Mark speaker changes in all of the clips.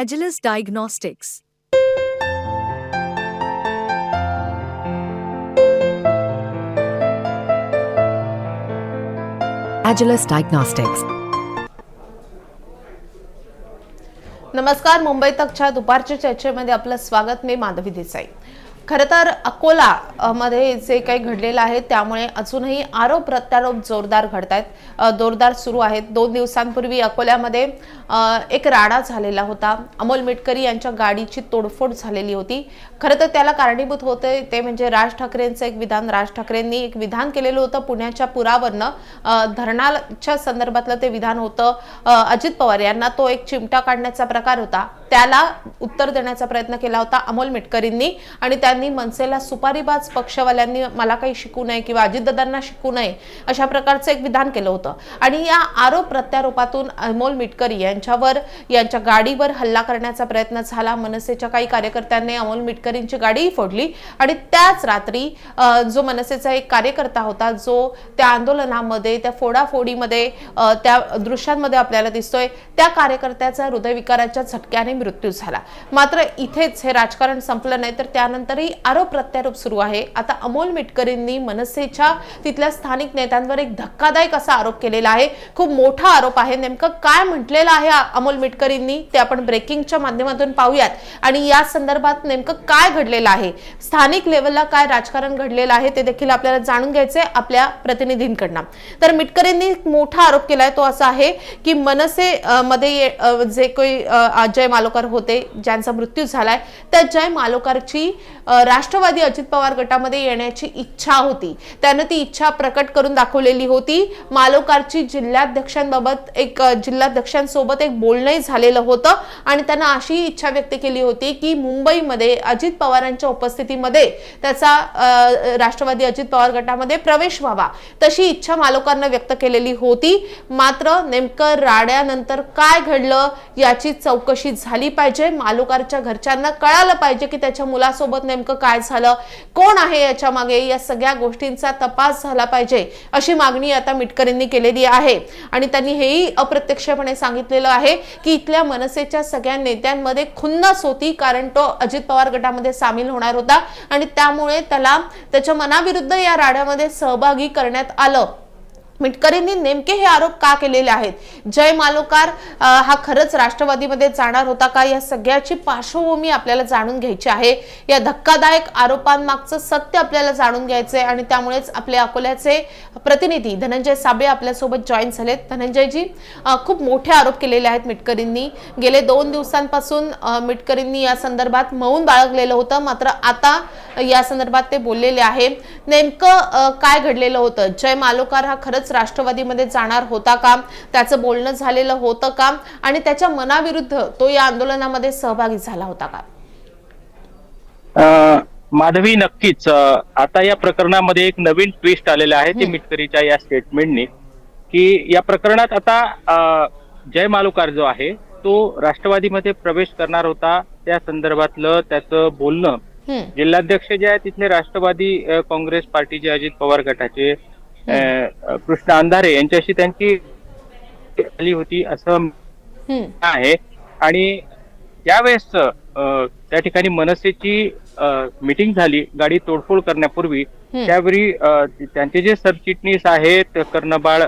Speaker 1: Agilus Diagnostics.
Speaker 2: Agilus Diagnostics.
Speaker 3: नमस्कार मुंबई तकच्या दुपारच्या चर्चेमध्ये आपलं स्वागत मी माधवी देसाई खरं तर अकोला मध्ये जे काही घडलेलं आहे त्यामुळे अजूनही आरोप प्रत्यारोप जोरदार घडत आहेत जोरदार सुरू आहेत. दोन दिवसांपूर्वी अकोल्यामध्ये एक राडा झालेला होता. अमोल मिटकरी यांच्या गाडीची तोडफोड झालेली होती. खरं तर त्याला कारणीभूत होते ते म्हणजे राज ठाकरेंचं एक विधान. राज ठाकरेंनी एक विधान केलेलं होतं पुण्याच्या पुरावरनं. धरणाच्या संदर्भातलं ते विधान होतं. अजित पवार यांना तो एक चिमटा काढण्याचा प्रकार होता. त्याला उत्तर देण्याचा प्रयत्न केला होता अमोल मिटकरींनी. आणि त्या त्यांनी मनसेला सुपारीबाज पक्षवाल्यांनी मला काही शिकू नये किंवा अजितदादांना शिकू नये अशा प्रकारचं एक विधान केलं होतं. आणि या आरोप प्रत्यारोपातून अमोल मिटकरी यांच्यावर यांच्या गाडीवर हल्ला करण्याचा प्रयत्न झाला. मनसेच्या काही कार्यकर्त्यांनी अमोल मिटकरींची गाडीही फोडली. आणि त्याच रात्री जो मनसेचा एक कार्यकर्ता होता जो त्या आंदोलनामध्ये त्या फोडाफोडीमध्ये त्या दृश्यांमध्ये आपल्याला दिसतोय त्या कार्यकर्त्याचा हृदयविकाराच्या झटक्याने मृत्यू झाला. मात्र इथेच हे राजकारण संपलं नाही तर त्यानंतर त्यानंतरही आरोप प्रत्यारोप सुरू आहे. आता अमोल मिटकरींनी मनसेच्या तिथल्या स्थानिक नेत्यांवर एक धक्कादायक असा आरोप केलेला आहे. खूप मोठा आरोप आहे. नेमकं काय म्हटलेलं आहे अमोल मिटकरींनी? ते आपण ब्रेकिंगच्या माध्यमातून पाहूयात. आणि या संदर्भात नेमकं काय घडलेलं आहे? स्थानिक लेवलला काय राजकारण घडलेलं आहे ते देखील आपल्याला जाणून घ्यायचंय आपल्या प्रतिनिधींकडनं. तर मिटकरींनी मोठा आरोप केलाय तो असा आहे की मनसे मध्ये जे काही जय अजय मालोकर होते ज्यांचा मृत्यू झालाय त्या जय मालोकरची राष्ट्रवादी अजित पवार गटामध्ये येण्याची इच्छा होती. त्यानं ती इच्छा प्रकट करून दाखवलेली होती. मालोकारची जिल्हाध्यक्षांबाबत एक जिल्हाध्यक्षांसोबत एक बोलणंही झालेलं होतं आणि त्यांना अशी इच्छा व्यक्त केली होती की मुंबईमध्ये अजित पवारांच्या उपस्थितीमध्ये त्याचा राष्ट्रवादी अजित पवार गटामध्ये प्रवेश व्हावा. तशी इच्छा मालोकांना व्यक्त केलेली होती. मात्र नेमकं राड्यानंतर काय घडलं याची चौकशी झाली पाहिजे. मालोकारच्या घरच्यांना कळालं पाहिजे की त्याच्या मुलासोबत नेमकं काय झालं? कोण आहे याच्या मागे? या सगळ्या गोष्टींचा तपास झाला पाहिजे अशी मागणी आता मिटकरींनी केलेली आहे. आणि त्यांनी हेही अप्रत्यक्षपणे सांगितलेलं आहे की इथल्या मनसेच्या सगळ्या नेत्यांमध्ये खुन्नस होती कारण तो अजित पवार गटामध्ये सामील होणार होता. आणि त्यामुळे त्याला त्याच्या मनाविरुद्ध या राड्यामध्ये सहभागी करण्यात आलं. मिटकरींनी नेमके हे आरोप का केलेले आहेत? जय मालोकार हा खरंच राष्ट्रवादीमध्ये जाणार होता का? या सगळ्याची पार्श्वभूमी आपल्याला जाणून घ्यायची आहे. या धक्कादायक आरोपांमागचं सत्य आपल्याला जाणून घ्यायचं आहे आणि त्यामुळेच आपले अकोल्याचे प्रतिनिधी धनंजय साबळे आपल्यासोबत जॉईन झालेत. धनंजयजी खूप मोठे आरोप केलेले आहेत मिटकरींनी. गेले दोन दिवसांपासून मिटकरींनी या संदर्भात मौन बाळगलेलं होतं. मात्र आता या संदर्भात ते बोललेले आहे. नेमकं काय घडलेलं होतं? जय मालोकार हा खरंच राष्ट्रवादीमध्ये जाणार होता का? त्याचं बोलणं झालेलं होतं का? आणि त्याच्या मनाविरुद्ध तो या आंदोलनामध्ये सहभागी झाला होता का?
Speaker 4: माधवी नक्कीच. आता या प्रकरणामध्ये एक नवीन ट्विस्ट आलेलं आहे ते मिटकरीच्या या स्टेटमेंटनी की या प्रकरणात आता जय मालुकार जो आहे तो राष्ट्रवादीमध्ये प्रवेश करणार होता. त्या संदर्भातलं त्याचं बोलणं. जिल्हाध्यक्ष जे आहे तिथले राष्ट्रवादी काँग्रेस पार्टीचे अजित पवार गटाचे कृष्ण अंधारे यांच्याशी त्यांची आली होती असं आहे. आणि त्यावेळेस त्या ठिकाणी मनसेची मीटिंग झाली गाडी तोडफोड करण्यापूर्वी. त्यावेळी त्यांचे जे सरचिटणीस आहेत कर्णबाळ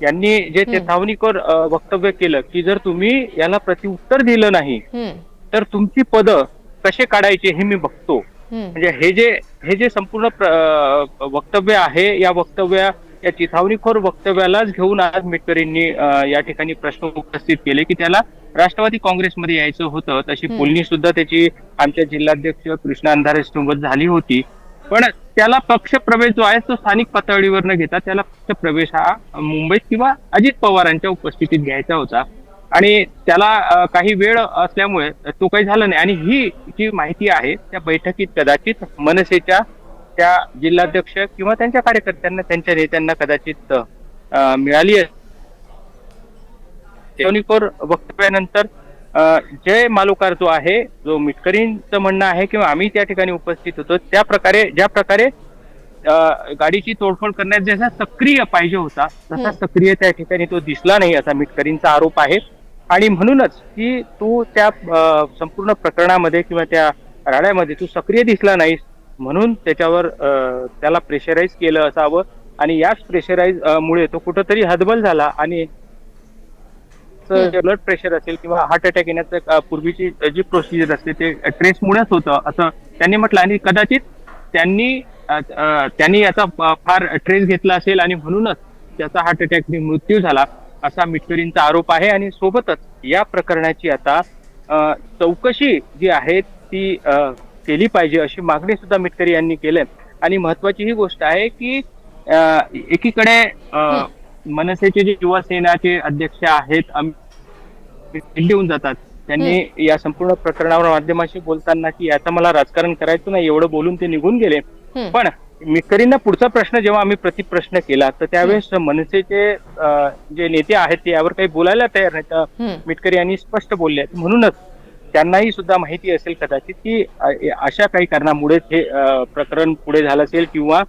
Speaker 4: यांनी जे चेतावणीकर वक्तव्य केलं की जर तुम्ही याला प्रत्युत्तर दिलं नाही तर तुमची पदं कसे काढायचे हे मी बघतो. म्हणजे हे जे हे जे संपूर्ण वक्तव्य आहे या वक्तव्या या चिथावणीखोर वक्तव्यालाच घेऊन आज मिटकरींनी या ठिकाणी प्रश्न उपस्थित केले की त्याला राष्ट्रवादी काँग्रेसमध्ये यायचं होतं. तशी बोलणी सुद्धा त्याची आमच्या जिल्हाध्यक्ष कृष्णा अंधारे सोबत झाली होती. पण त्याला पक्ष प्रवेश जो आहे तो स्थानिक पातळीवर न घेता त्याला पक्ष प्रवेश हा मुंबईत किंवा अजित पवारांच्या उपस्थितीत घ्यायचा होता. आणि त्याला काही वेळ असल्यामुळे तो काही झाला नाही. आणि ही जी माहिती आहे त्या बैठकीत कदाचित मनसेच्या त्या जिल्हाध्यक्ष किंवा त्यांच्या कार्यकर्त्यांना त्यांच्या नेत्यांना कदाचित मिळाली आहे. वक्तव्यानंतर जय मालुकार जो आहे जो मिटकरींचं म्हणणं आहे किंवा आम्ही त्या ठिकाणी उपस्थित होतो त्या प्रकारे ज्या प्रकारे गाडीची तोडफोड करण्यात जसा सक्रिय पाहिजे होता तसा सक्रिय त्या ठिकाणी तो दिसला नाही असा मिटकरींचा आरोप आहे. आणि म्हणूनच की तू त्या संपूर्ण प्रकरणामध्ये किंवा त्या राड्यामध्ये तू सक्रिय दिसला नाहीस म्हणून त्याच्यावर त्याला प्रेशराईज केलं असावं आणि याच प्रेशराईज मुळे तो कुठंतरी हतबल झाला आणि ब्लड प्रेशर असेल किंवा हार्ट अटॅक येण्याचं पूर्वीची जी प्रोसिजर असते ते ट्रेसमुळेच होतं असं त्यांनी म्हटलं आणि कदाचित त्यांनी त्यांनी याचा फार ट्रेस घेतला असेल आणि म्हणूनच त्याचा हार्ट अटॅकने मृत्यू झाला. असा मिटकरींचा आरोप आहे आणि सोबतच या प्रकरणाची आता चौकशी जी आहे ती केली पाहिजे अशी मागणी सुद्धा मिटकरी यांनी केली. आणि महत्वाची ही गोष्ट आहे की एकीकडे मनसेचे जे युवासेनाचे अध्यक्ष आहेत अमित दिल्ली होऊन जातात. त्यांनी या संपूर्ण प्रकरणावर माध्यमाशी बोलताना की आता मला राजकारण करायचं नाही एवढं बोलून ते निघून गेले.
Speaker 3: हम्म.
Speaker 4: मिटकरींना पुढचा प्रश्न जेव्हा आम्ही प्रतिप्रश्न केला तर त्यावेळेस मनसेचे जे नेते आहेत ते यावर काही बोलायला तयार नाहीत. मिटकरी यांनी स्पष्ट बोलले आहेत. म्हणूनच त्यांनाही सुद्धा माहिती असेल कदाचित की अशा काही कारणामुळेच हे प्रकरण पुढे झालं असेल किंवा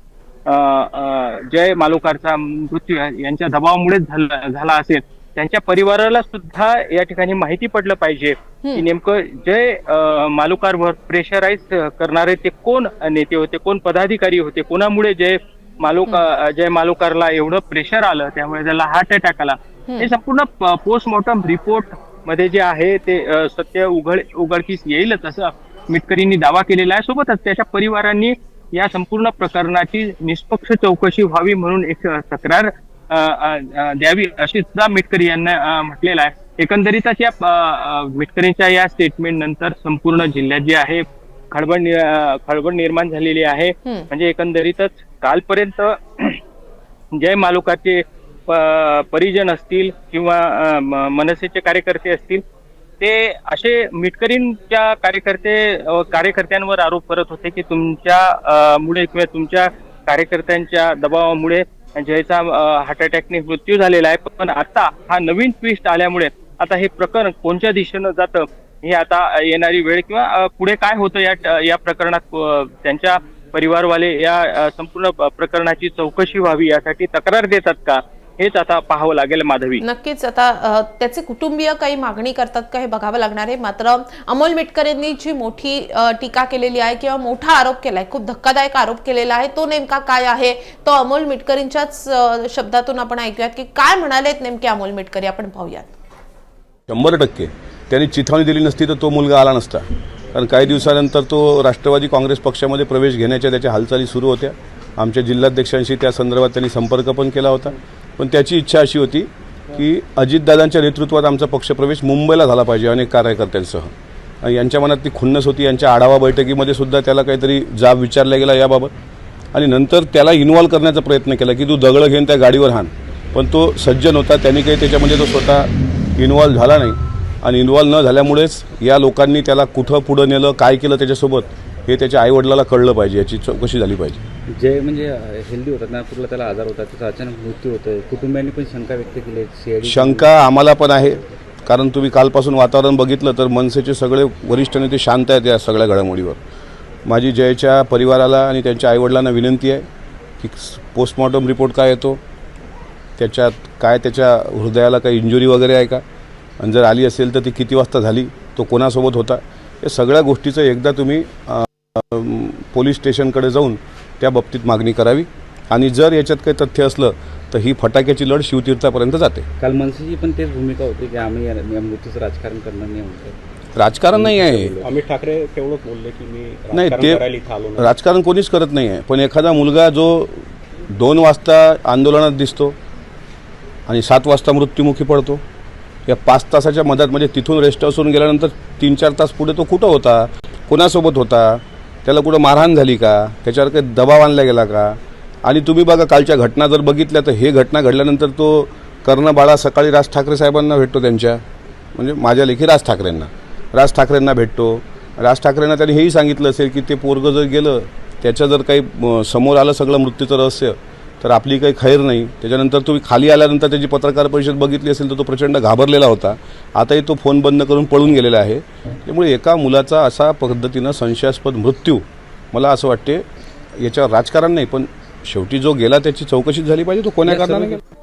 Speaker 4: जय मालुकारचा मृत्यू यांच्या दबावामुळेच झाला झाला असेल त्यांच्या परिवाराला सुद्धा या ठिकाणी माहिती पडलं पाहिजे की नेमकं जय अ, मालुकारवर प्रेशराईज करणारे ते कोण नेते होते कोण पदाधिकारी होते कोणामुळे जय मालुका जय मालुकारला एवढं प्रेशर आलं त्यामुळे त्याला हार्ट अटॅक आला. हे संपूर्ण पोस्टमॉर्टम रिपोर्टमध्ये जे आहे ते सत्य उघड उघडकीस येईलच असं मिटकरींनी दावा केलेला आहे. सोबतच त्याच्या परिवारांनी या संपूर्ण प्रकरणाची निष्पक्ष चौकशी व्हावी म्हणून एक तक्रार द्यावी अशी सुद्धा मिटकरी यांना म्हटलेलं आहे एकंदरीतच या मिटकरींच्या या स्टेटमेंट नंतर संपूर्ण जिल्ह्यात जे आहे खळबळ खळबळ निर्माण झालेली आहे. म्हणजे एकंदरीतच कालपर्यंत जय मालुकाचे परिजन असतील किंवा मनसेचे कार्यकर्ते असतील ते असे मिटकरींच्या कार्यकर्ते कार्यकर्त्यांवर आरोप करत होते की तुमच्या मुळे किंवा तुमच्या कार्यकर्त्यांच्या दबावामुळे जयचा हार्ट अटॅकने मृत्यू झालेला आहे. पण आता हा नवीन ट्विस्ट आल्यामुळे आता हे प्रकरण कोणत्या दिशेनं जातं हे आता येणारी वेळ किंवा पुढे काय होतं या या प्रकरणात त्यांच्या परिवारवाले या संपूर्ण प्रकरणाची चौकशी व्हावी यासाठी तक्रार देतात का? हेच आता पाहावं लागेल माधवी.
Speaker 3: नक्कीच आता त्याचे कुटुंबीय काही मागणी करतात का हे बघावं लागणार आहे. मात्र अमोल मिटकर यांनी जी मोठी टीका केलेली आहे किंवा मोठा आरोप केलाय खूप धक्कादायक आरोप केलेला आहे. तो नेमका काय आहे? तो अमोल मिटकरींच्याच शब्दातून आपण ऐकूयात की काय म्हणालेत नेमके अमोल मिटकरी? आपण पाहूयात.
Speaker 5: शंभर टक्के. त्यांनी चिथावणी दिली नसती तर तो मुलगा आला नसता. कारण काही दिवसानंतर तो राष्ट्रवादी काँग्रेस पक्षामध्ये प्रवेश घेण्याच्या त्याच्या हालचाली सुरू होत्या. आमच्या जिल्हाध्यक्षांशी त्या संदर्भात त्यांनी संपर्क पण केला होता. पण त्याची इच्छा अशी होती की अजितदादांच्या नेतृत्वात आमचा पक्षप्रवेश मुंबईला झाला पाहिजे अनेक कार्यकर्त्यांसह. आणि यांच्या मनात ती खुन्नस होती यांच्या आढावा बैठकीमध्ये सुद्धा त्याला काहीतरी जाब विचारला गेला याबाबत. आणि नंतर त्याला इन्व्हॉल्व करण्याचा प्रयत्न केला की तू दगडं घेऊन त्या गाडीवर हाण. पण तो सज्जन होता त्यांनी काही त्याच्यामध्ये तो स्वतः इन्व्हॉल्व झाला नाही. आणि इन्व्हॉल्व न झाल्यामुळेच या लोकांनी त्याला कुठं पुढं नेलं काय केलं त्याच्यासोबत हे त्याच्या आईवडिलाला कळलं पाहिजे याची चौकशी झाली पाहिजे.
Speaker 6: जे म्हणजे हेल्दी होतात नागपूरला त्याला आजार होता त्याचा अचानक मृत्यू होतोय. कुटुंबियांनी पण शंका व्यक्त केली आहे.
Speaker 5: शंका आम्हाला पण आहे. कारण तुम्ही कालपासून वातावरण बघितलं तर मनसेचे सगळे वरिष्ठ नेते शांत आहेत या सगळ्या घडामोडीवर. माझी जयच्या परिवाराला आणि त्यांच्या आईवडिलांना विनंती आहे की पोस्टमॉर्टम रिपोर्ट काय येतो त्याच्यात काय त्याच्या हृदयाला काही इंजुरी वगैरे आहे का? आणि जर आली असेल तर ती किती वाजता झाली तो कोणासोबत होता? या सगळ्या गोष्टीचं एकदा तुम्ही पोलीस स्टेशनकडे जाऊन त्या बाबतीत मागणी करावी. आणि जर याच्यात काही तथ्य असलं तर ही फटाक्याची लढ शिवतीर्थापर्यंत जाते.
Speaker 6: काल मनसेची पण तेच भूमिका होती की आम्ही या या मृत्यूचं राजकारण करणार नाही म्हणतो
Speaker 5: राजकारण नाही आहे.
Speaker 7: अमित ठाकरे तेवढंच बोलले की मी
Speaker 5: नाही
Speaker 7: राजकारण
Speaker 5: ते
Speaker 7: करायला इथं आलो नाही.
Speaker 5: राजकारण कोणीच करत नाही आहे. पण एखादा मुलगा जो दोन वाजता आंदोलनात दिसतो आणि सात वाजता मृत्युमुखी पडतो या पाच तासाच्या मधात म्हणजे तिथून रेस्ट हाऊसवरून गेल्यानंतर तीन चार तास पुढे तो कुठं होता? कोणासोबत होता? त्याला कुठं मारहाण झाली का? त्याच्यावर काही दबाव आणला गेला का? आणि तुम्ही बघा कालच्या घटना जर बघितल्या तर हे घटना घडल्यानंतर तो कर्ण बाळा सकाळी राज ठाकरे साहेबांना भेटतो त्यांच्या. म्हणजे माझ्या लेखी राज ठाकरेंना. राज ठाकरेंना भेटतो. राज ठाकरेंना त्यांनी हेही सांगितलं असेल की ते पोरगं जर गेलं त्याच्या जर काही समोर आलं सगळं मृत्यूचं रहस्य तर आपली काही खैर नाही. त्याच्यानंतर तुम्ही खाली आल्यानंतर त्याची पत्रकार परिषद बघितली असेल तर तो प्रचंड घाबरलेला होता. आताही तो फोन बंद करून पळून गेलेला आहे. त्यामुळे एका मुलाचा असा पद्धतीनं संशयास्पद मृत्यू मला असं वाटते याच्यावर राजकारण नाही पण शेवटी जो गेला त्याची चौकशी झाली पाहिजे तो कोण्या कारणाने गेला?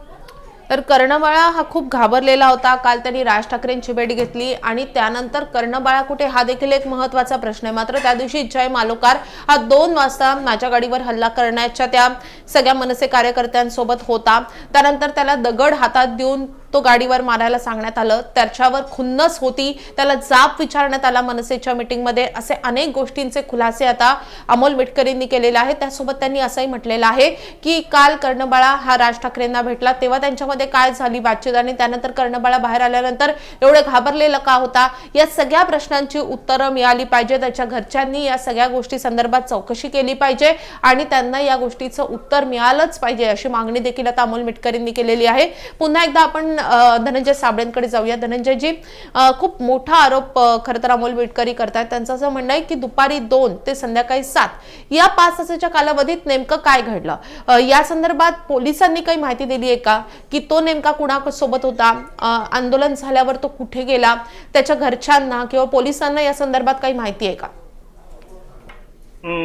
Speaker 3: तर कर्णबाळा हा खूप घाबरलेला होता. काल त्यांनी राज ठाकरेंची भेट घेतली आणि त्यानंतर कर्णबाळा कुठे हा देखील एक महत्त्वाचा प्रश्न आहे. मात्र त्या दिवशी जय मालोकार हा दोन वाजता माझ्या गाडीवर हल्ला करण्याच्या त्या सगळ्या मनसे कार्यकर्त्यांसोबत होता. त्यानंतर त्याला दगड हातात देऊन तो गाडीवर मारायला सांगण्यात आलं. त्याच्यावर खुन्नस होती. त्याला जाब विचारण्यात आला मनसेच्या मीटिंगमध्ये. असे अनेक गोष्टींचे खुलासे आता अमोल मिटकरींनी केलेले आहेत. त्यासोबत त्यांनी असंही म्हटलेलं आहे की काल कर्णबाळा हा राज ठाकरेंना भेटला. तेव्हा त्यांच्यामध्ये काय झाली बातचीत? आणि त्यानंतर कर्णबाळा बाहेर आल्यानंतर एवढे घाबरलेला का होता? या सगळ्या प्रश्नांची उत्तरं मिळाली पाहिजे. त्याच्या घरच्यांनी या सगळ्या गोष्टी संदर्भात चौकशी केली पाहिजे. आणि त्यांना या गोष्टीचं उत्तर मिळालंच पाहिजे अशी मागणी देखील आता अमोल मिटकरींनी केलेली आहे. पुन्हा एकदा आपण धनंजय साबळेंकडे जाऊया. धनंजयजी खूप मोठा आरोप खरं तर अमोल मिटकरी करतायत. त्यांचं असं म्हणणं आहे की दुपारी दोन ते संध्याकाळी सात या पाच तासाच्या कालावधीत नेमकं काय घडलं? या संदर्भात पोलिसांनी काही माहिती दिली आहे का? की तो नेमका कुणासोबत होता? आंदोलन झाल्यावर तो कुठे गेला? त्याच्या घरच्यांना किंवा पोलिसांना या संदर्भात काही माहिती आहे का?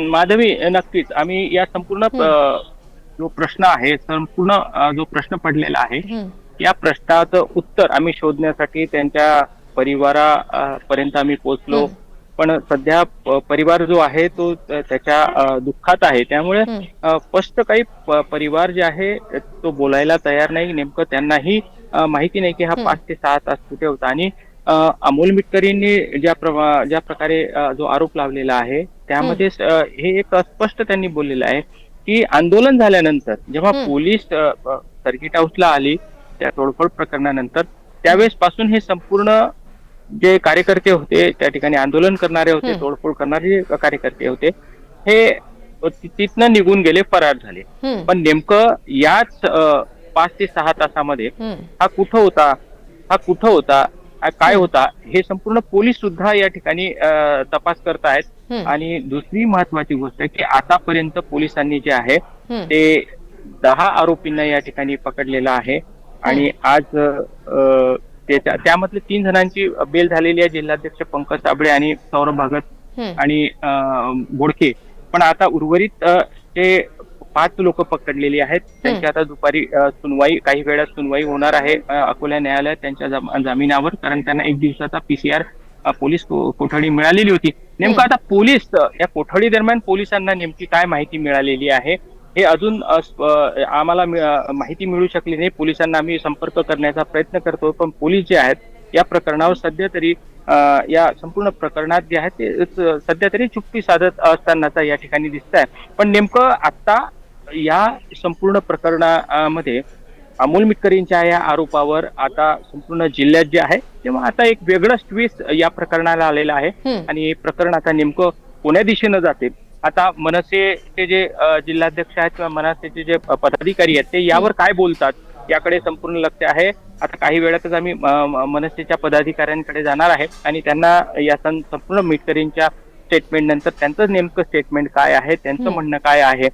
Speaker 4: माधवी नक्कीच. आम्ही या संपूर्ण जो प्रश्न आहे संपूर्ण जो प्रश्न पडलेला आहे. या प्रश्नाचं उत्तर आम्ही शोधण्यासाठी त्यांच्या परिवारा अ, पर्यंत आम्ही पोहोचलो. पण सध्या परिवार जो आहे तो त्याच्या दुःखात आहे. त्यामुळे स्पष्ट काही परिवार जे आहे तो बोलायला तयार नाही. नेमकं त्यांनाही माहिती नाही की हा पाच ते सहा तास कुठे होता. आणि अमोल मिटकरींनी ज्या प्रमा- ज्या प्रकारे जो आरोप लावलेला आहे त्यामध्ये हे. एक स्पष्ट त्यांनी बोललेलं आहे की आंदोलन झाल्यानंतर जेव्हा पोलीस सर्किट हाऊसला आली त्या तोडफोड प्रकरणानंतर त्यावेळेस पासून हे संपूर्ण जे कार्यकर्ते होते त्या ठिकाणी आंदोलन करणारे होते तोडफोड करणारे कार्यकर्ते होते हे तिथनं निघून गेले फरार झाले. पण नेमकं याच पाच ते सहा तासामध्ये. हा कुठं होता हा कुठं होता काय होता हे संपूर्ण पोलीस सुद्धा या ठिकाणी तपास करतायत. आणि दुसरी महत्वाची गोष्ट आहे की आतापर्यंत पोलिसांनी जे आहे. ते दहा आरोपींना या ठिकाणी पकडलेलं आहे आणि आज त्याच्या त्यामधले तीन जणांची बेल झालेली आहे जिल्हाध्यक्ष पंकज साबळे आणि सौरभ भगत. आणि बोडके. पण आता उर्वरित जे पाच लोक पकडलेली आहेत. त्यांची आता दुपारी सुनवाई काही वेळात सुनवाई होणार आहे अकोला न्यायालयात त्यांच्या जाम- जामिनावर. कारण त्यांना एक दिवसाचा पीसीआर पोलीस कोठडी मिळालेली होती. नेमकं आता पोलीस या कोठडी दरम्यान पोलिसांना नेमकी काय माहिती मिळालेली आहे? हे अजून आम्हाला माहिती मिळू शकली नाही. पोलिसांना आम्ही संपर्क करण्याचा प्रयत्न करतो. पण पोलीस जे आहेत या प्रकरणावर सध्या तरी या संपूर्ण प्रकरणात जे आहे ते सध्या तरी चुप्पी साधत असतानाचा या ठिकाणी दिसत आहे. पण नेमकं आता या संपूर्ण प्रकरणामध्ये अमोल मिटकरींच्या या आरोपावर आता संपूर्ण जिल्ह्यात जे आहे तेव्हा आता एक वेगळंच ट्विस्ट या प्रकरणाला आलेलं आहे. आणि हे प्रकरण आता नेमकं कोण्या दिशेनं जाते? आता मनसेचे जे जिल्हाध्यक्ष आहेत किंवा मनसेचे जे पदाधिकारी आहेत ते यावर काय बोलतात? याकडे संपूर्ण लक्ष आहे. आता काही वेळातच आम्ही मनसेच्या पदाधिकाऱ्यांकडे जाणार आहे आणि त्यांना या सं- संपूर्ण मिटकरींच्या स्टेटमेंट नंतर त्यांचं नेमकं स्टेटमेंट काय आहे त्यांचं म्हणणं काय आहे?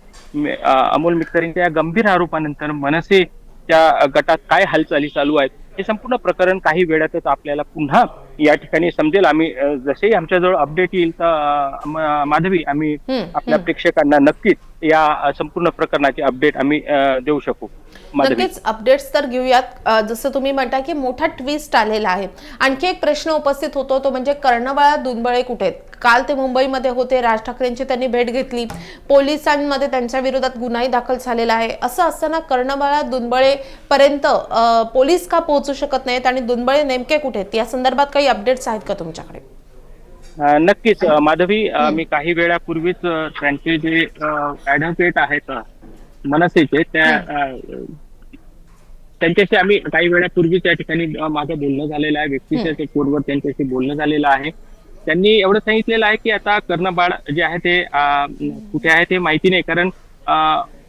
Speaker 4: अमोल मिटकरींच्या या गंभीर आरोपानंतर मनसेच्या गटात काय हालचाली चालू आहेत? हे संपूर्ण प्रकरण काही वेळातच आपल्याला पुन्हा या ठिकाणी समजेल. आम्ही जसेही आमच्याजवळ अपडेट येईल तर माधवी आम्ही आपल्या प्रेक्षकांना नक्कीच या संपूर्ण प्रकरणाची अपडेट आम्ही देऊ शकू.
Speaker 3: नक्कीच अपडेट्स तर घेऊयात. जसं तुम्ही म्हणता की मोठा ट्विस्ट आलेला आहे. आणखी एक प्रश्न उपस्थित होतो तो म्हणजे कर्णबाळा दुनबळे कुठे आहेत? काल ते मुंबईमध्ये होते. राज ठाकरेंची त्यांनी भेट घेतली. पोलिसांमध्ये त्यांच्या विरोधात गुन्हाही दाखल झालेला आहे. असं असताना कर्णबाळा दुनबळे पर्यंत पोलीस का पोहोचू शकत नाहीत आणि दुनबळे नेमके कुठे आहेत? या संदर्भात काही अपडेट्स आहेत का तुमच्याकडे?
Speaker 4: नक्कीच माधवी मी काही वेळापूर्वीच त्यांचे जे ऍडव्होकेट आहेत मनसेचे त्या त्यांच्याशी आम्ही काही वेळापूर्वी त्या ठिकाणी माझं बोलणं झालेलं आहे. व्यक्तीच्या कोडवर त्यांच्याशी बोलणं झालेलं आहे. त्यांनी एवढं सांगितलेलं आहे की आता कर्णबाळ जे आहे ते कुठे आहे ते माहिती नाही. कारण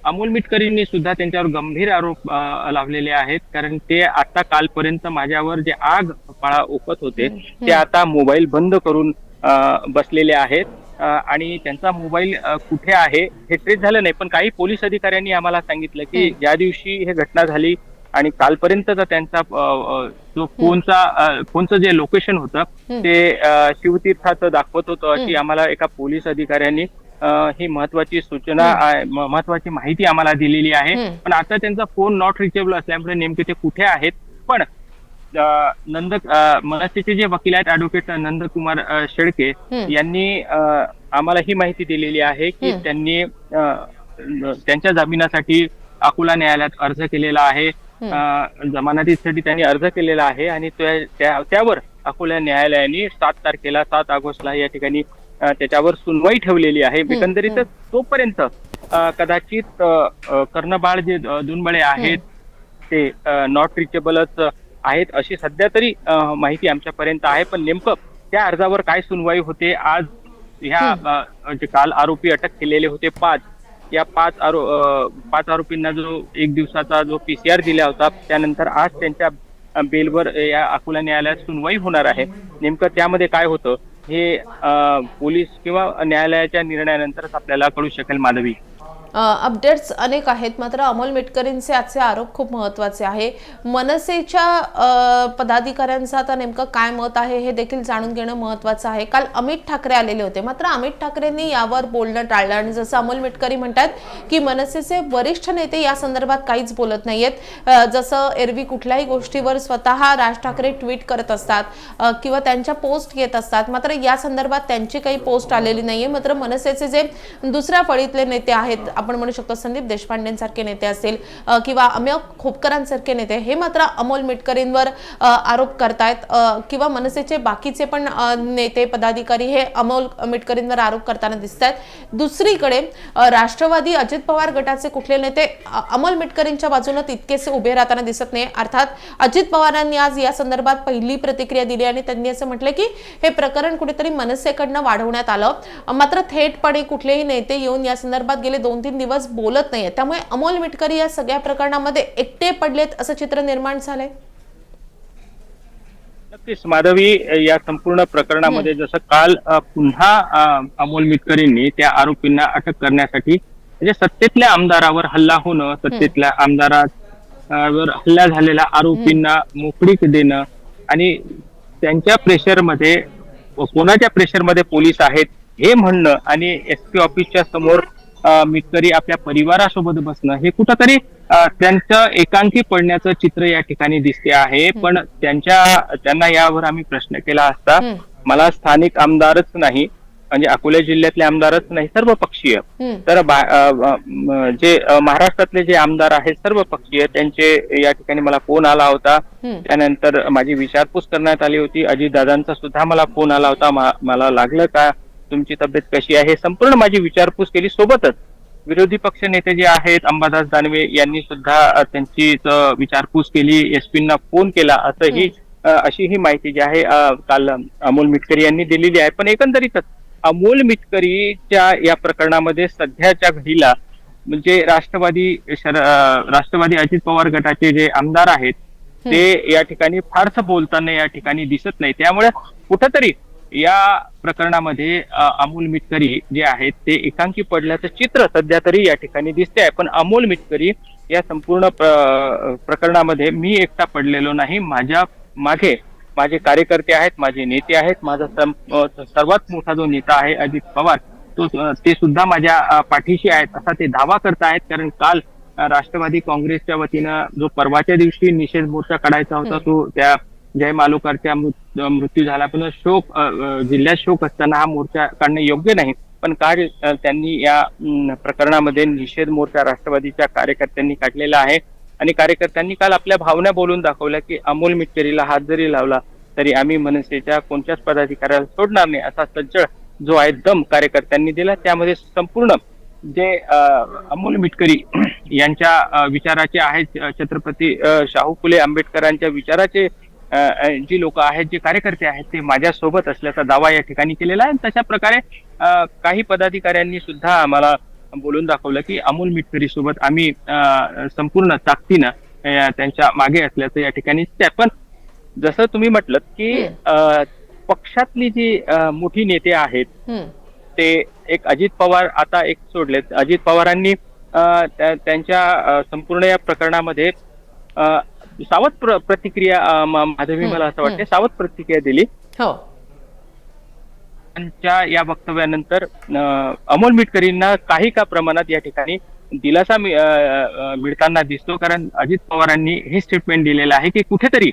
Speaker 4: अमोल मिटकरींनी सुद्धा त्यांच्यावर गंभीर आरोप लावलेले आहेत. कारण ते आता कालपर्यंत माझ्यावर जे आग पाळा ओकत होते ते आता मोबाईल बंद करून बसलेले आहेत. आणि त्यांचा मोबाईल कुठे आहे हे ट्रेस झालं नाही. पण काही पोलीस अधिकाऱ्यांनी आम्हाला सांगितलं की ज्या दिवशी हे घटना झाली आणि कालपर्यंतचा त्यांचा जो फोनचा फोनचं जे लोकेशन होतं ते अ, शिवतीर्थाचं दाखवत होतं अशी आम्हाला एका पोलीस अधिकाऱ्यांनी ही महत्वाची सूचना महत्वाची माहिती आम्हाला दिलेली आहे. पण आता त्यांचा फोन नॉट रिचेबल असल्यामुळे नेमके ते कुठे आहेत? पण नंद मनसेचे जे वकील आहेत ऍडव्होकेट नंदकुमार शेळके. यांनी आम्हाला ही माहिती दिलेली आहे की. त्यांनी त्यांच्या जामिनासाठी अकोला न्यायालयात अर्ज केलेला आहे. जमानतीसाठी त्यांनी अर्ज केलेला आहे आणि त्या- त्या- त्यावर अकोला न्यायालयाने सात तारखेला सात ऑगस्टला या ठिकाणी त्याच्यावर सुनवाई ठेवलेली आहे. एकंदरीतच तोपर्यंत कदाचित कर्णबाळ जे दुनबळे आहेत ते नॉट रिचेबलच आहेत अशी सध्या तरी माहिती आमच्यापर्यंत आहे. पण नेमकं त्या अर्जावर काय सुनवाई होते? आज ह्या जे काल आरोपी अटक केलेले होते पाच या पाच आरो अं, पाच आरोपींना जो एक दिवसाचा जो पीसीआर दिला होता त्यानंतर आज त्यांच्या बेलवर या अकोला न्यायालयात सुनवाई होणार आहे. नेमकं त्यामध्ये काय होतं हे अं, पोलीस किंवा न्यायालयाच्या निर्णयानंतरच आपल्याला कळू शकेल माधवी.
Speaker 3: अपडेट्स अनेक आहेत. मात्र अमोल मिटकरींचे आजचे आरोप खूप महत्त्वाचे आहे. मनसेच्या पदाधिकाऱ्यांचं आता नेमकं काय मत आहे हे देखील जाणून घेणं महत्वाचं आहे. काल अमित ठाकरे आलेले होते. मात्र अमित ठाकरेंनी यावर बोलणं टाळलं आणि जसं अमोल मिटकरी म्हणतात की मनसेचे वरिष्ठ नेते या संदर्भात काहीच बोलत नाहीयेत. जसं एरवी कुठल्याही गोष्टीवर स्वतः राज ठाकरे ट्विट करत असतात किंवा त्यांच्या पोस्ट घेत असतात. मात्र या संदर्भात त्यांची काही पोस्ट आलेली नाहीये. मात्र मनसेचे जे दुसऱ्या फळीतले नेते आहेत आपण म्हणू शकतो संदीप देशपांडेंसारखे नेते असतील किंवा अमेय खोपकरांसारखे नेते हे मात्र अमोल मिटकरींवर आरोप करतायत. किंवा मनसेचे बाकीचे पण नेते पदाधिकारी हे अमोल मिटकरींवर आरोप करताना दिसत आहेत दुसरीकडे राष्ट्रवादी अजित पवार गटाचे कुठले नेते अमोल मिटकरींच्या बाजूने तितकेसे उभे राहताना दिसत नाही. अर्थात अजित पवारांनी आज या संदर्भात पहिली प्रतिक्रिया दिली आणि त्यांनी असं म्हटलं की हे प्रकरण कुठेतरी मनसेकडनं वाढवण्यात आलं. मात्र थेटपणे कुठलेही नेते येऊन या संदर्भात गेले दोन तीन दिवस बोलत नाहीये. त्यामुळे अमोल मिटकरी या सगळ्या प्रकरणामध्ये एकटे पडलेत असं चित्र निर्माण झालंय.
Speaker 4: नक्कीच माधवी या संपूर्ण प्रकरणामध्ये जसं काल पुन्हा अमोल मिटकरींनी त्या आरोपींना अटक करण्यासाठी म्हणजे सत्तेतल्या आमदारावर हल्ला होणं सत्तेतल्या आमदारावर हल्ला झालेल्या आरोपींना मोकळीक देणं आणि त्यांच्या प्रेशरमध्ये कोणाच्या प्रेशरमध्ये पोलीस आहेत हे म्हणणं आणि एस पी ऑफिसच्या समोर मिटकरी आपल्या परिवारासोबत बसणं हे कुठंतरी त्यांचं एकांकी पडण्याचं चित्र या ठिकाणी दिसते आहे. पण त्यांच्या त्यांना यावर आम्ही प्रश्न केला असता. मला स्थानिक आमदारच नाही म्हणजे अकोला जिल्ह्यातले आमदारच नाही सर्व पक्षीय. तर जे महाराष्ट्रातले जे आमदार आहेत सर्व पक्षीय त्यांचे या ठिकाणी मला फोन आला होता. त्यानंतर माझी विचारपूस करण्यात आली होती. अजितदादांचा सुद्धा मला फोन आला होता. मला लागलं का? तुमची तब्येत कशी आहे? संपूर्ण माझी विचारपूस केली. सोबतच विरोधी पक्ष नेते जे आहेत अंबादास दानवे यांनी सुद्धा त्यांची विचारपूस केली. एसपींना फोन केला. असंही अ, अशी ही माहिती जी आहे काल अमोल मिटकरी यांनी दिलेली आहे. पण एकंदरीतच अमोल मिटकरीच्या या प्रकरणामध्ये सध्याच्या घडीला म्हणजे राष्ट्रवादी राष्ट्रवादी अजित पवार गटाचे जे आमदार आहेत ते या ठिकाणी फारसं बोलताना या ठिकाणी दिसत नाही. त्यामुळे कुठंतरी या प्रकरणामध्ये अमोल मिटकरी जे आहेत ते एकांकी पडल्याचं चित्र सध्या तरी या ठिकाणी दिसते आहे पण अमोल मिटकरी या संपूर्ण प्र- प्रकरणामध्ये मी एकटा पडलेलो नाही. माझ्या मागे माझे कार्यकर्ते आहेत माझे नेते आहेत माझा सर्वात मोठा जो नेता आहे अजित पवार तो ते सुद्धा माझ्या पाठीशी आहेत. असा ते दावा करतायत कारण काल राष्ट्रवादी काँग्रेसच्या वतीनं जो परवाच्या दिवशी निषेध मोर्चा काढायचा होता तो त्या जय मालोकरच्या मृत्यू झाला. पण शोक जिल्ह्यात शोक असताना हा मोर्चा काढणे योग्य नाही. पण काल त्यांनी या प्रकरणामध्ये निषेध मोर्चा राष्ट्रवादीच्या कार्यकर्त्यांनी काढलेला आहे. आणि कार्यकर्त्यांनी काल आपल्या भावना बोलून दाखवल्या की अमोल मिटकरीला हात जरी लावला तरी आम्ही मनसेच्या कोणत्याच पदाधिकाऱ्याला सोडणार नाही असा सज्जळ जो आहे दम कार्यकर्त्यांनी दिला. त्यामध्ये संपूर्ण जे अमोल मिटकरी यांच्या विचाराचे आहेत छत्रपती शाहू फुले आंबेडकरांच्या विचाराचे जी लोक आहेत जे कार्यकर्ते आहेत ते माझ्यासोबत असल्याचा दावा या ठिकाणी केलेला आहे आणि तशा प्रकारे काही पदाधिकाऱ्यांनी सुद्धा आम्हाला बोलून दाखवलं की अमोल मिटकरी सोबत आम्ही संपूर्ण ताकदीनं त्यांच्या मागे असल्याचं या ठिकाणी. पण जसं तुम्ही म्हटलं की पक्षातली जी मोठी नेते आहेत. ते एक अजित पवार आता एक सोडलेत अजित पवारांनी त्यांच्या संपूर्ण या प्रकरणामध्ये सावध प्र- प्रतिक्रिया माधवी मला असं वाटतं सावध प्रतिक्रिया दिली.
Speaker 3: हो.
Speaker 4: या वक्तव्यानंतर अमोल मिटकरींना काही का प्रमाणात या ठिकाणी दिलासा मिळताना दिसतो कारण अजित पवारांनी हे स्टेटमेंट दिलेलं आहे की कुठेतरी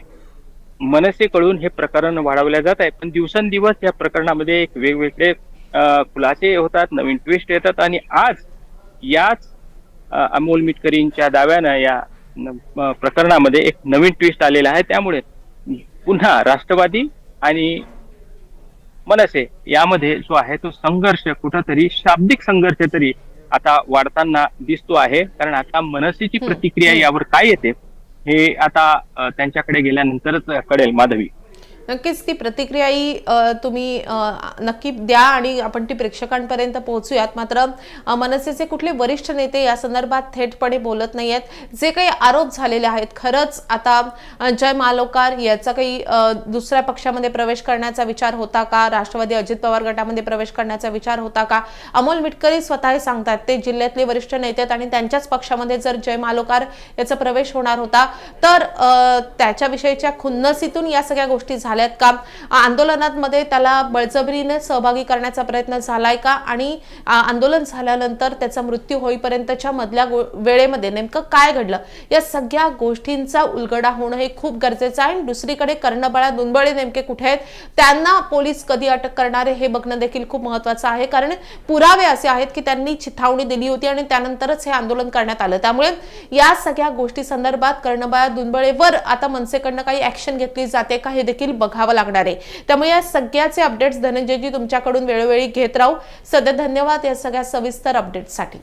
Speaker 4: मनसेकडून हे प्रकरण वाढवलं जात आहे. पण दिवसेंदिवस या प्रकरणामध्ये एक वेगवेगळे खुलासे होतात नवीन ट्विस्ट येतात आणि आज याच अमोल मिटकरींच्या दाव्यानं या प्रकरणामध्ये एक नवीन ट्विस्ट आलेला आहे. त्यामुळे पुन्हा राष्ट्रवादी आणि मनसे यामध्ये जो आहे तो संघर्ष कुठंतरी शाब्दिक संघर्ष तरी आता वाढताना दिसतो आहे. कारण आता मनसेची प्रतिक्रिया यावर काय येते हे आता त्यांच्याकडे गेल्यानंतरच कळेल माधवी.
Speaker 3: नक्कीच ती प्रतिक्रियाही तुम्ही नक्की द्या आणि आपण ती प्रेक्षकांपर्यंत पोहोचूयात. मात्र मनसेचे कुठले वरिष्ठ नेते या संदर्भात थेटपणे बोलत नाही आहेत जे काही आरोप झालेले आहेत खरंच आता जय मालोकार याचा काही दुसऱ्या पक्षामध्ये प्रवेश करण्याचा विचार होता का? राष्ट्रवादी अजित पवार गटामध्ये प्रवेश करण्याचा विचार होता का? अमोल मिटकरी स्वतः सांगतात ते जिल्ह्यातले वरिष्ठ नेते आहेत आणि त्यांच्याच पक्षामध्ये जर जय मालोकार याचा प्रवेश होणार होता तर त्याच्याविषयीच्या खुन्नसीतून या सगळ्या गोष्टी झाल्या झाल्यात का? आंदोलनामध्ये त्याला बळजबरीने सहभागी करण्याचा प्रयत्न झालाय का? आणि आंदोलन झाल्यानंतर त्याचा मृत्यू होईपर्यंतच्या मधल्या वेळेमध्ये नेमकं काय घडलं? या सगळ्या गोष्टींचा उलगडा होणं हे खूप गरजेचं आहे. आणि दुसरीकडे कर्णबळा दुनबळे नेमके कुठे आहेत? त्यांना पोलीस कधी अटक करणारे हे बघणं देखील खूप महत्वाचं आहे. कारण पुरावे असे आहेत की त्यांनी चिथावणी दिली होती आणि त्यानंतरच हे आंदोलन करण्यात आलं. त्यामुळे या सगळ्या गोष्टी संदर्भात कर्णबाळा दुनबळेवर आता मनसेकडनं काही ऍक्शन घेतली जाते का हे देखील बघावं लागणार आहे. त्यामुळे या सगळ्याचे अपडेट्स धनंजयजी तुमच्याकडून वेळोवेळी घेत राहू. सध्या धन्यवाद या सगळ्या सविस्तर अपडेटसाठी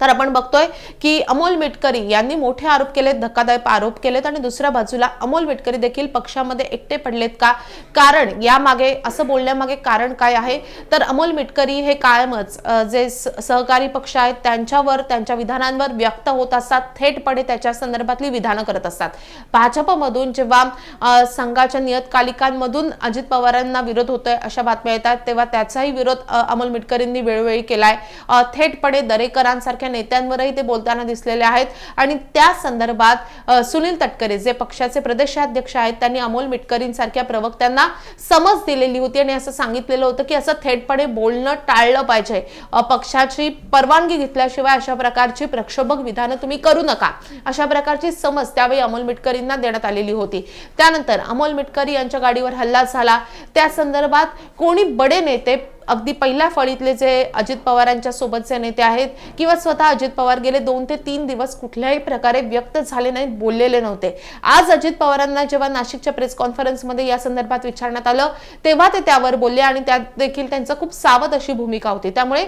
Speaker 3: तर आपण बघतोय की अमोल मिटकरी यांनी मोठे आरोप केलेत धक्कादायक आरोप केलेत आणि दुसऱ्या बाजूला अमोल मिटकरी देखील पक्षामध्ये एकटे पडलेत का? कारण यामागे असं बोलण्यामागे कारण काय आहे? तर अमोल मिटकरी हे कायमच जे स- सहकारी पक्ष आहेत त्यांच्यावर त्यांच्या विधानांवर व्यक्त होत असतात थेटपणे त्याच्या संदर्भातली विधानं करत असतात. भाजपमधून जेव्हा संघाच्या नियतकालिकांमधून अजित पवारांना विरोध होतोय अशा बातम्या येतात तेव्हा त्याचाही विरोध अमोल मिटकरींनी वेळोवेळी केलाय. थेटपणे दरेकरांसारख्या नेत्यांवरही ते बोलताना दिसलेले आहेत. आणि त्या संदर्भात सुनील तटकरे जे पक्षाचे प्रदेशाध्यक्ष आहेत त्यांनी अमोल मिटकरींसारख्या प्रवक्त्यांना समज दिलेली होती आणि असं सांगितलेलं होतं की असं थेटपणे बोलणं टाळलं पाहिजे. पक्षाची परवानगी घेतल्याशिवाय अशा प्रकारची प्रक्षोभक विधानं तुम्ही करू नका. अशा प्रकारची समज त्यावेळी अमोल मिटकरींना देण्यात आलेली होती. त्यानंतर अमोल मिटकरी यांच्या गाडीवर हल्ला झाला. त्या संदर्भात कोणी बडे नेते अगदी पहिल्या फळीतले जे अजित पवारांच्या सोबतचे नेते आहेत किंवा स्वतः अजित पवार गेले दोन ते तीन दिवस कुठल्याही प्रकारे व्यक्त झाले नाहीत बोललेले नव्हते. आज अजित पवारांना जेव्हा नाशिकच्या प्रेस कॉन्फरन्समध्ये या संदर्भात विचारण्यात आलं तेव्हा ते त्यावर बोलले आणि त्यात देखील त्यांचं खूप सावध अशी भूमिका होती. त्यामुळे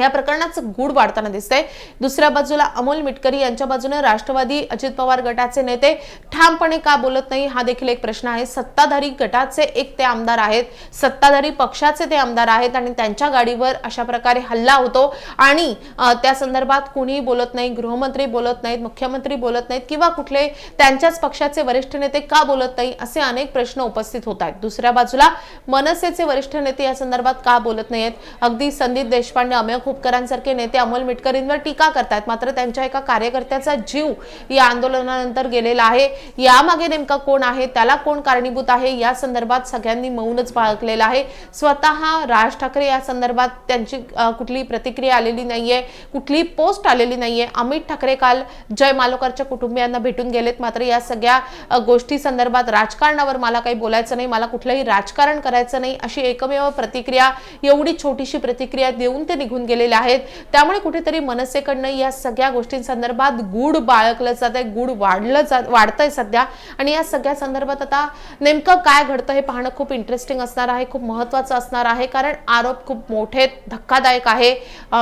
Speaker 3: या प्रकरणाचं गूढ वाढताना दिसतंय. दुसऱ्या बाजूला अमोल मिटकरी यांच्या बाजूने राष्ट्रवादी अजित पवार गटाचे नेते ठामपणे का बोलत नाही हा देखील एक प्रश्न आहे. सत्ताधारी गटाचे एक ते आमदार आहेत सत्ताधारी पक्षाचे ते आमदार आहेत आणि त्यांच्या गाडीवर अशा प्रकारे हल्ला होतो. आणि त्या संदर्भात कुणीही बोलत नाही गृहमंत्री बोलत नाहीत मुख्यमंत्री बोलत नाहीत किंवा कुठले त्यांच्याच पक्षाचे वरिष्ठ नेते का बोलत नाही असे अनेक प्रश्न उपस्थित होत आहेत. दुसऱ्या बाजूला मनसेचे वरिष्ठ नेते या संदर्भात का बोलत नाहीत अगदी संदीप देशपांडे अमेय खोपकरांसारखे नेते अमोल मिटकरींवर टीका करतात मात्र त्यांच्या एका कार्यकर्त्याचा जीव या आंदोलनानंतर गेलेला आहे. यामागे नेमका कोण आहे? त्याला कोण कारणीभूत आहे? या संदर्भात सगळ्यांनी मौनच बाळगलेलं आहे. स्वतः राज ठाकरे या संदर्भात त्यांची कुठली प्रतिक्रिया आलेली नाहीये. कुठलीही पोस्ट आलेली नाहीये. अमित ठाकरे काल जय मालोकरच्या कुटुंबियांना भेटून गेलेत. मात्र या सगळ्या गोष्टी संदर्भात राजकारणावर मला काही बोलायचं नाही. मला कुठलंही राजकारण करायचं नाही अशी एकमेव प्रतिक्रिया एवढी छोटीशी प्रतिक्रिया देऊन ते निघून गेलेले आहेत. त्यामुळे कुठेतरी मनसेकडनं या सगळ्या गोष्टींसंदर्भात गूढ बाळगलं जात आहे गूढ वाढलं जात वाढतंय सध्या. आणि या सगळ्या संदर्भात आता नेमकं काय घडतं हे पाहणं खूप इंटरेस्टिंग असणार आहे खूप महत्वाचं असणार आहे. कारण आरोप खूप मोठे धक्कादायक आहे.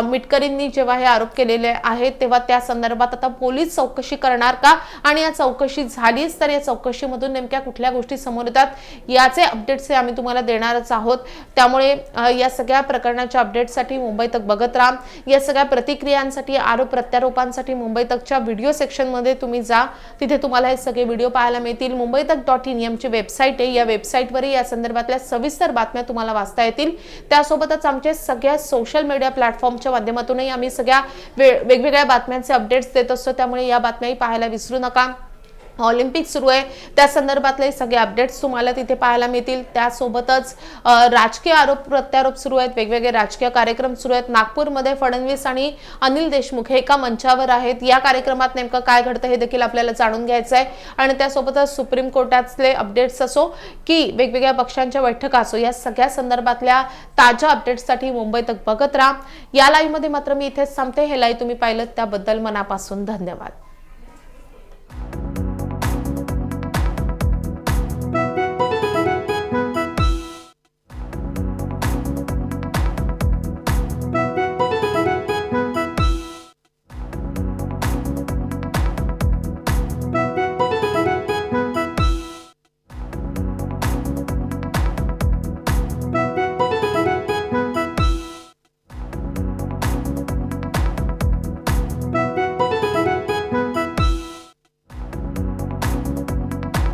Speaker 3: मिटकरींनी जेव्हा हे आरोप केलेले आहेत तेव्हा त्या संदर्भात आता पोलीस चौकशी करणार का? आणि या चौकशी झालीच तर या चौकशीमधून नेमक्या कुठल्या गोष्टी समोर येतात याचे अपडेट्स हे आम्ही तुम्हाला देणारच आहोत. त्यामुळे या सगळ्या प्रकरणाच्या अपडेटसाठी मुंबई तक बघत राहा. या सगळ्या प्रतिक्रियांसाठी आरोप प्रत्यारोपांसाठी मुंबई तकच्या व्हिडिओ सेक्शनमध्ये तुम्ही जा. तिथे तुम्हाला हे सगळे व्हिडिओ पाहायला मिळतील. मुंबई तक डॉट इन एमची वेबसाईट आहे. या वेबसाईटवरही या संदर्भातल्या सविस्तर बातम्या तुम्हाला वाचता येतील. त्यासोबतच आमचे सगळ्या सोशल मीडिया प्लॅटफॉर्मच्या माध्यमातूनही आम्ही सगळ्या वे- वेगवेगळ्या बातम्यांचे अपडेट्स देत असतो. त्यामुळे या बातम्याही पाहायला विसरू नका. ऑलिम्पिक सुरू आहे. त्या संदर्भातले सगळे अपडेट्स तुम्हाला तिथे पाहायला मिळतील. त्यासोबतच राजकीय आरोप प्रत्यारोप सुरू आहेत. वेगवेगळे राजकीय कार्यक्रम सुरू आहेत. नागपूरमध्ये फडणवीस आणि अनिल देशमुख हे एका मंचावर आहेत. या कार्यक्रमात नेमकं काय घडतं हे देखील आपल्याला जाणून घ्यायचं आहे आणि त्यासोबतच सुप्रीम कोर्टातले अपडेट्स असो की वेगवेगळ्या पक्षांच्या बैठका असो या सगळ्या संदर्भातल्या ताज्या अपडेट्ससाठी मुंबई तक बघत राहा. या लाईव्हमध्ये मात्र मी इथेच थांबते. हे लाईव्ह तुम्ही पाहिलं त्याबद्दल मनापासून धन्यवाद.